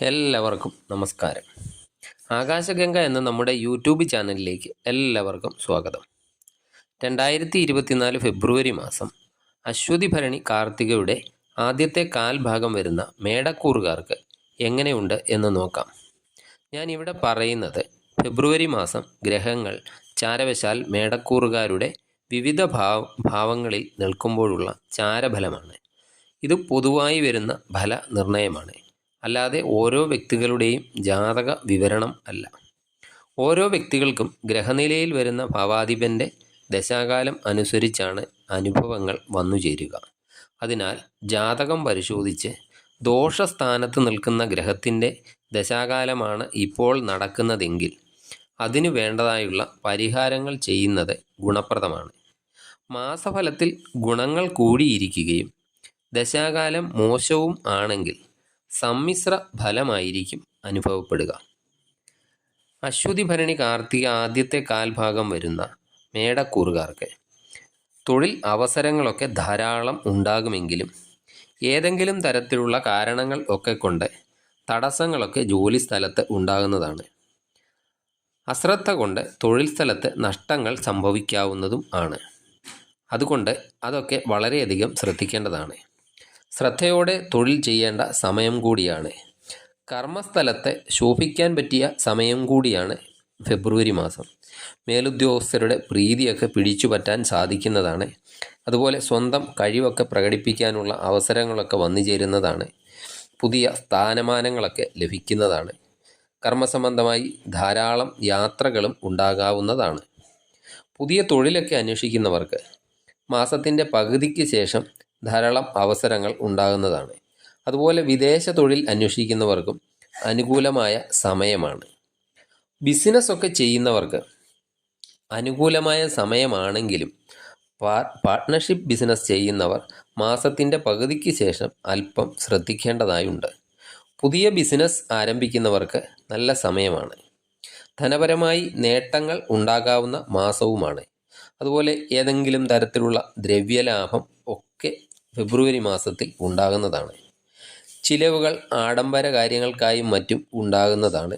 എല്ലാവർക്കും നമസ്കാരം. ആകാശഗംഗ എന്ന നമ്മുടെ യൂട്യൂബ് ചാനലിലേക്ക് എല്ലാവർക്കും സ്വാഗതം. രണ്ടായിരത്തി ഇരുപത്തിനാല് ഫെബ്രുവരി മാസം അശ്വതി ഭരണി കാർത്തികയുടെ ആദ്യത്തെ കാൽഭാഗം വരുന്ന മേടക്കൂറുകാർക്ക് എങ്ങനെയുണ്ട് എന്ന് നോക്കാം. ഞാൻ ഇവിടെ പറയുന്നത് ഫെബ്രുവരി മാസം ഗ്രഹങ്ങൾ ചാരവശാൽ മേടക്കൂറുകാരുടെ വിവിധ ഭാവ ഭാവങ്ങളിൽ നിൽക്കുമ്പോഴുള്ള ചാരഫലമാണ്. ഇത് പൊതുവായി വരുന്ന ഫല നിർണയമാണ് അല്ലാതെ ഓരോ വ്യക്തികളുടെയും ജാതക വിവരണം അല്ല. ഓരോ വ്യക്തികൾക്കും ഗ്രഹനിലയിൽ വരുന്ന ഭാവാധിപന്റെ ദശാകാലം അനുസരിച്ചാണ് അനുഭവങ്ങൾ വന്നു ചേരുക. അതിനാൽ ജാതകം പരിശോധിച്ച് ദോഷസ്ഥാനത്ത് നിൽക്കുന്ന ഗ്രഹത്തിന്റെ ദശാകാലമാണ് ഇപ്പോൾ നടക്കുന്നതെങ്കിൽ അതിനു വേണ്ടതായുള്ള പരിഹാരങ്ങൾ ചെയ്യുന്നത് ഗുണപ്രദമാണ്. മാസഫലത്തിൽ ഗുണങ്ങൾ കൂടിയിരിക്കുകയും ദശാകാലം മോശവും ആണെങ്കിൽ സമ്മിശ്ര ഫലമായിരിക്കും അനുഭവപ്പെടുക. അശ്വതി ഭരണി കാർത്തിക ആദ്യത്തെ കാൽഭാഗം വരുന്ന മേടക്കൂറുകാർക്ക് തൊഴിൽ അവസരങ്ങളൊക്കെ ധാരാളം ഉണ്ടാകുമെങ്കിലും ഏതെങ്കിലും തരത്തിലുള്ള കാരണങ്ങൾ ഒക്കെ കൊണ്ട് തടസ്സങ്ങളൊക്കെ ജോലി സ്ഥലത്ത് ഉണ്ടാകുന്നതാണ്. അശ്രദ്ധ കൊണ്ട് തൊഴിൽ സ്ഥലത്ത് നഷ്ടങ്ങൾ സംഭവിക്കാവുന്നതും ആണ്. അതുകൊണ്ട് അതൊക്കെ വളരെയധികം ശ്രദ്ധിക്കേണ്ടതാണ്. ശ്രദ്ധയോടെ തൊഴിൽ ചെയ്യേണ്ട സമയം കൂടിയാണ്. കർമ്മസ്ഥലത്തെ ശോഭിക്കാൻ പറ്റിയ സമയം കൂടിയാണ് ഫെബ്രുവരി മാസം. മേലുദ്യോഗസ്ഥരുടെ പ്രീതിയൊക്കെ പിടിച്ചു പറ്റാൻ സാധിക്കുന്നതാണ്. അതുപോലെ സ്വന്തം കഴിവൊക്കെ പ്രകടിപ്പിക്കാനുള്ള അവസരങ്ങളൊക്കെ വന്നു ചേരുന്നതാണ്. പുതിയ സ്ഥാനമാനങ്ങളൊക്കെ ലഭിക്കുന്നതാണ്. കർമ്മസംബന്ധമായി ധാരാളം യാത്രകളും ഉണ്ടാകാവുന്നതാണ്. പുതിയ തൊഴിലൊക്കെ അന്വേഷിക്കുന്നവർക്ക് മാസത്തിന്റെ പകുതിക്ക് ശേഷം ധാരാളം അവസരങ്ങൾ ഉണ്ടാകുന്നതാണ്. അതുപോലെ വിദേശ തൊഴിൽ അന്വേഷിക്കുന്നവർക്കും അനുകൂലമായ സമയമാണ്. ബിസിനസ്സൊക്കെ ചെയ്യുന്നവർക്ക് അനുകൂലമായ സമയമാണെങ്കിലും പാർട്ട്ണർഷിപ്പ് ബിസിനസ് ചെയ്യുന്നവർ മാസത്തിന്റെ പകുതിക്ക് ശേഷം അല്പം ശ്രദ്ധിക്കേണ്ടതായുണ്ട്. പുതിയ ബിസിനസ് ആരംഭിക്കുന്നവർക്ക് നല്ല സമയമാണ്. ധനപരമായി നേട്ടങ്ങൾ ഉണ്ടാകാവുന്ന മാസവുമാണ്. അതുപോലെ ഏതെങ്കിലും തരത്തിലുള്ള ദ്രവ്യലാഭം ഒക്കെ ഫെബ്രുവരി മാസത്തിൽ ഉണ്ടാകുന്നതാണ്. ചിലവുകൾ ആഡംബര കാര്യങ്ങൾക്കായും മറ്റും ഉണ്ടാകുന്നതാണ്.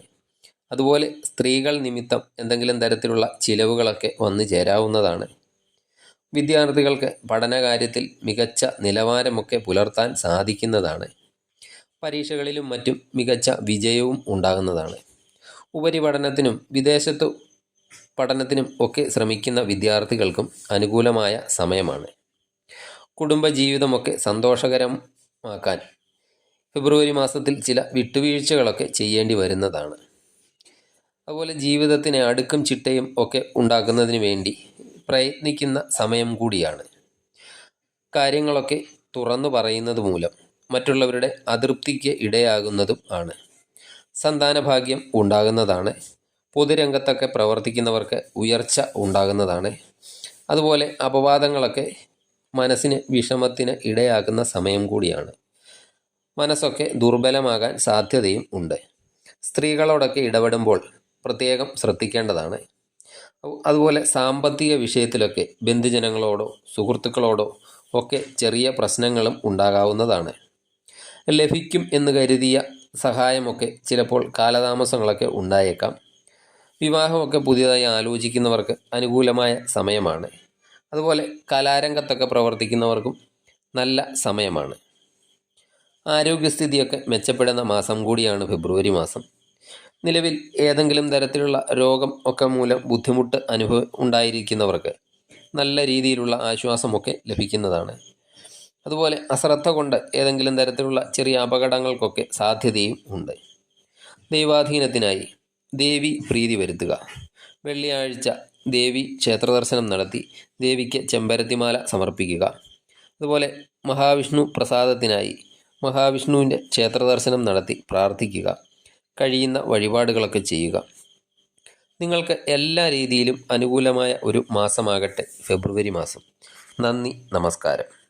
അതുപോലെ സ്ത്രീകൾ നിമിത്തം എന്തെങ്കിലും തരത്തിലുള്ള ചിലവുകളൊക്കെ വന്നു ചേരാവുന്നതാണ്. വിദ്യാർത്ഥികൾക്ക് പഠനകാര്യത്തിൽ മികച്ച നിലവാരമൊക്കെ പുലർത്താൻ സാധിക്കുന്നതാണ്. പരീക്ഷകളിലും മറ്റും മികച്ച വിജയവും ഉണ്ടാകുന്നതാണ്. ഉപരിപഠനത്തിനും വിദേശത്തു പഠനത്തിനും ഒക്കെ ശ്രമിക്കുന്ന വിദ്യാർത്ഥികൾക്കും അനുകൂലമായ സമയമാണ്. കുടുംബജീവിതമൊക്കെ സന്തോഷകരമാക്കാൻ ഫെബ്രുവരി മാസത്തിൽ ചില വിട്ടുവീഴ്ചകളൊക്കെ ചെയ്യേണ്ടി വരുന്നതാണ്. അതുപോലെ ജീവിതത്തിന് അടുക്കും ചിട്ടയും ഒക്കെ ഉണ്ടാക്കുന്നതിന് വേണ്ടി പ്രയത്നിക്കുന്ന സമയം കൂടിയാണ്. കാര്യങ്ങളൊക്കെ തുറന്നു പറയുന്നത് മൂലം മറ്റുള്ളവരുടെ അതൃപ്തിക്ക് ഇടയാകുന്നതും ആണ്. സന്താനഭാഗ്യം ഉണ്ടാകുന്നതാണ്. പൊതുരംഗത്തൊക്കെ പ്രവർത്തിക്കുന്നവർക്ക് ഉയർച്ച ഉണ്ടാകുന്നതാണ്. അതുപോലെ അപവാദങ്ങളൊക്കെ മനസ്സിന് വിഷമത്തിന് ഇടയാക്കുന്ന സമയം കൂടിയാണ്. മനസ്സൊക്കെ ദുർബലമാകാൻ സാധ്യതയും ഉണ്ട്. സ്ത്രീകളോടൊക്കെ ഇടപെടുമ്പോൾ പ്രത്യേകം ശ്രദ്ധിക്കേണ്ടതാണ്. അതുപോലെ സാമ്പത്തിക വിഷയത്തിലൊക്കെ ബന്ധുജനങ്ങളോടോ സുഹൃത്തുക്കളോടോ ഒക്കെ ചെറിയ പ്രശ്നങ്ങളും ഉണ്ടാകാവുന്നതാണ്. ലഭിക്കും എന്ന് കരുതിയ സഹായമൊക്കെ ചിലപ്പോൾ കാലതാമസങ്ങളൊക്കെ ഉണ്ടായേക്കാം. വിവാഹമൊക്കെ പുതിയതായി ആലോചിക്കുന്നവർക്ക് അനുകൂലമായ സമയമാണ്. അതുപോലെ കലാരംഗത്തൊക്കെ പ്രവർത്തിക്കുന്നവർക്കും നല്ല സമയമാണ്. ആരോഗ്യസ്ഥിതിയൊക്കെ മെച്ചപ്പെടുന്ന മാസം കൂടിയാണ് ഫെബ്രുവരി മാസം. നിലവിൽ ഏതെങ്കിലും തരത്തിലുള്ള രോഗം ഒക്കെ മൂലം ബുദ്ധിമുട്ട് അനുഭവ ഉണ്ടായിരിക്കുന്നവർക്ക് നല്ല രീതിയിലുള്ള ആശ്വാസമൊക്കെ ലഭിക്കുന്നതാണ്. അതുപോലെ അശ്രദ്ധ കൊണ്ട് ഏതെങ്കിലും തരത്തിലുള്ള ചെറിയ അപകടങ്ങൾക്കൊക്കെ സാധ്യതയും ഉണ്ട്. ദൈവാധീനത്തിനായി ദേവി പ്രീതി വരുത്തുക. വെള്ളിയാഴ്ച ദേവി ക്ഷേത്രദർശനം നടത്തി ദേവിക്ക് ചെമ്പരത്തിമാല സമർപ്പിക്കുക. അതുപോലെ മഹാവിഷ്ണു പ്രസാദത്തിനായി മഹാവിഷ്ണുവിന്റെ ക്ഷേത്രദർശനം നടത്തി പ്രാർത്ഥിക്കുക. കഴിയുന്ന വഴിപാടുകളൊക്കെ ചെയ്യുക. നിങ്ങൾക്ക് എല്ലാ രീതിയിലും അനുകൂലമായ ഒരു മാസമാകട്ടെ ഫെബ്രുവരി മാസം. നന്ദി നമസ്കാരം.